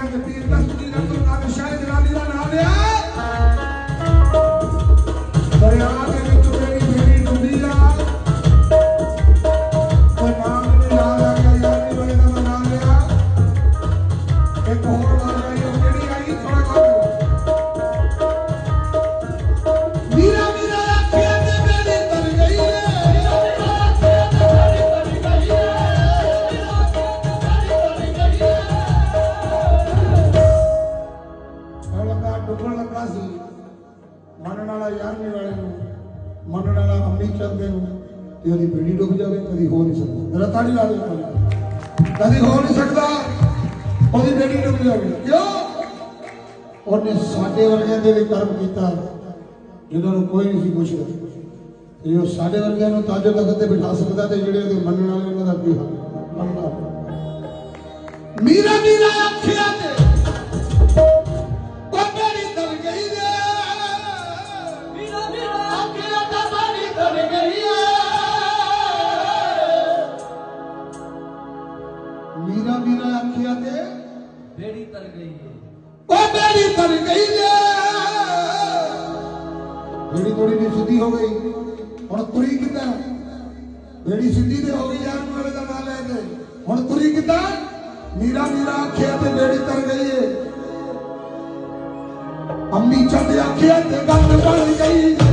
ਪੀਰਾਂ ਦੇ ਪੀਰ ਦਸਤੀ ਦਾ ਗੁਰੂ ਨਾਨਕ ਸ਼ਾਹ ਜਲਾਲੀ ਦਾ ਨਾਮ ਲਿਆ। ਦਰਿਆ ਦੇ ਵਿੱਚ ਮੇਰੀ ਬੇੜੀ ਡੁੱਬੀ ਆ। ਕੋਈ ਨਾਮ ਨਹੀਂ ਯਾਦ ਆ ਗਿਆ, ਯਾਰ ਨਹੀਂ ਵੇਲੇ ਦਾ ਨਾਮ ਲਿਆ। ਇੱਕ ਹੋਰ ਲੱਗਾ, ਡੁੱਬਣ ਲੱਗਾ ਸੀ। ਮੰਨਣ ਵਾਲਾ ਯਾਰਵੀਂ ਵਾਲੇ ਨੂੰ, ਮੰਨਣ ਵਾਲਾ ਅੰਮੀ ਚੰਦੇ ਨੂੰ, ਤੇ ਉਹਦੀ ਬੇੜੀ ਡੁੱਬ ਜਾਵੇ, ਕਦੀ ਹੋ ਨਹੀਂ ਸਕਦਾ। ਮੇਰਾ ਤਾੜੀ ਲਾ ਦੇ ਕਦੀ ਹੋ ਨਹੀਂ ਸਕਦਾ, ਉਹਦੀ ਬੇੜੀ ਡੁੱਬ ਜਾਵੇ। ਕਿਉਂ? ਉਹਨੇ ਸਾਡੇ ਵਰਗਿਆਂ ਦੇ ਵੀ ਕਰਮ ਕੀਤਾ, ਜਿਹਨਾਂ ਨੂੰ ਕੋਈ ਨਹੀਂ ਸੀ ਪੁੱਛਦਾ। ਤੇ ਉਹ ਸਾਡੇ ਵਰਗਿਆਂ ਨੂੰ ਤਾਜੋ ਤਖਤ ਤੇ ਬਿਠਾ ਸਕਦਾ ਤੇ ਜਿਹੜੇ ਉਹਦੇ ਮੰਨਣ ਵਾਲੇ ਉਹਨਾਂ ਦਾ ਕੀ ਹਾਲ ਮੰਨਦਾ ਮੀਰਾ ਮੀਰਾ ਅੱਖਿਆਂ ਤੇ ਮੀਰਾ ਮੀਰਾ ਅੱਖਿਆਂ ਤੇ ਬੇੜੀ ਤਰ ਗਈ ਉਹ ਮੇਰੀ ਦਰ ਗਈ ਰੇ ਜਿਹੜੀ ਥੋੜੀ ਜਿਹੀ ਸਿੱਧੀ ਹੋ ਗਈ। ਹੁਣ ਤੁਰੀ ਕਿੱਦਾਂ? ਜਿਹੜੀ ਸਿੱਧੀ ਤੇ ਹੋ ਗਈ ਯਾਰ ਵਾਲੇ ਦਾ ਨਾਂ ਲੈ ਕੇ। ਹੁਣ ਤੁਰੀ ਕਿੱਦਾਂ? ਮੀਰਾ ਮੀਰਾ ਅੱਖਿਆਂ ਤੇ ਬੇੜੀ ਤਰ ਗਈ ਏ। ਅੰਮੀ ਚੰਦ ਅੱਖਿਆਂ ਤੇ ਗੱਲ ਬਣ ਗਈ।